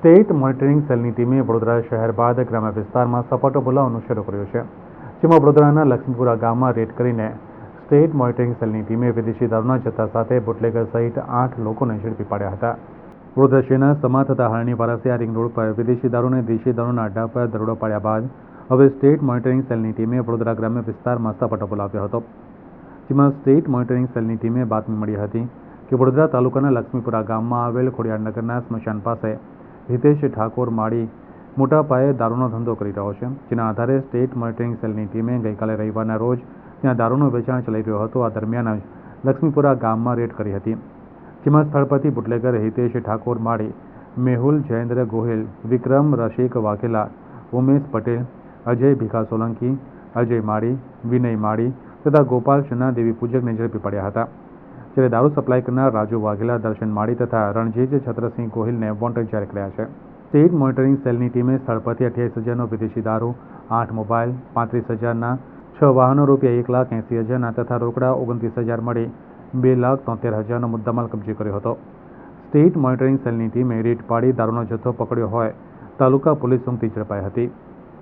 State monitoring સેલની ટીમે વડોદરા શહેર બાદ ગ્રામ્ય વિસ્તારમાં સપાટો બોલાવવાનો શરૂ કર્યો છે, જેમાં વડોદરાના લક્ષ્મીપુરા ગામમાં રેડ કરીને સ્ટેટ મોનિટરિંગ સેલની ટીમે વિદેશી દારૂના જથ્થા સાથે બુટલેગર સહિત આઠ લોકોને ઝડપી પાડ્યા હતા. વડોદરા શહેરના સમા તથા હાલની વારસિયા રિંગ રોડ પર વિદેશી દારૂને દેશી દારૂના અડ્ડા પર દરોડો પાડ્યા બાદ હવે સ્ટેટ મોનિટરિંગ સેલની ટીમે વડોદરા ગ્રામ્ય વિસ્તારમાં સપાટો બોલાવ્યો હતો, જેમાં સ્ટેટ મોનિટરિંગ સેલની ટીમે બાતમી મળી હતી કે વડોદરા તાલુકાના લક્ષ્મીપુરા ગામમાં આવેલ ખોડિયારનગરના સ્મશાન પાસે હિતેશ ઠાકોર માળી મોટા પાયે દારૂનો ધંધો કરી રહ્યો છે. જેના આધારે સ્ટેટ મોનિટરિંગ સેલની ટીમે ગઈકાલે રવિવારના રોજ ત્યાં દારૂનું વેચાણ ચલાવી રહ્યો હતો. આ દરમિયાન જ લક્ષ્મીપુરા ગામમાં રેડ કરી હતી. જેમાં સ્થળ પરથી બુટલેગર હિતેશ ઠાકોર માળી, મેહુલ જયેન્દ્ર ગોહિલ, વિક્રમ રશીક વાઘેલા, ઉમેશ પટેલ, અજય ભીખા સોલંકી, અજય માળી, વિનય માળી તથા ગોપાલ શના દેવી પૂજકને ઝડપી પડ્યા હતા. જ્યારે દારૂ સપ્લાય કરનાર રાજુ વાઘેલા દર્શન માળી તથા રણજીત છત્રસિંહ ગોહિલને વોન્ટેડ જાહેર કર્યા છે. સ્ટેટ મોનિટરિંગ સેલની ટીમે સ્થળ પરથી અઠ્યાવીસ હજારનો વિદેશી દારૂ, આઠ મોબાઈલ, પાંત્રીસ હજારના છ વાહનો રૂપિયા એક લાખ એંસી હજારના તથા રોકડા ઓગણત્રીસ હજાર મળી બે લાખ તોતેર હજારનો મુદ્દામાલ કબજે કર્યો હતો. સ્ટેટ મોનિટરિંગ સેલની ટીમે રેડ પાડી દારૂનો જથ્થો પકડ્યો હોય, તાલુકા પોલીસ સોંપતી ઝડપાઈ હતી.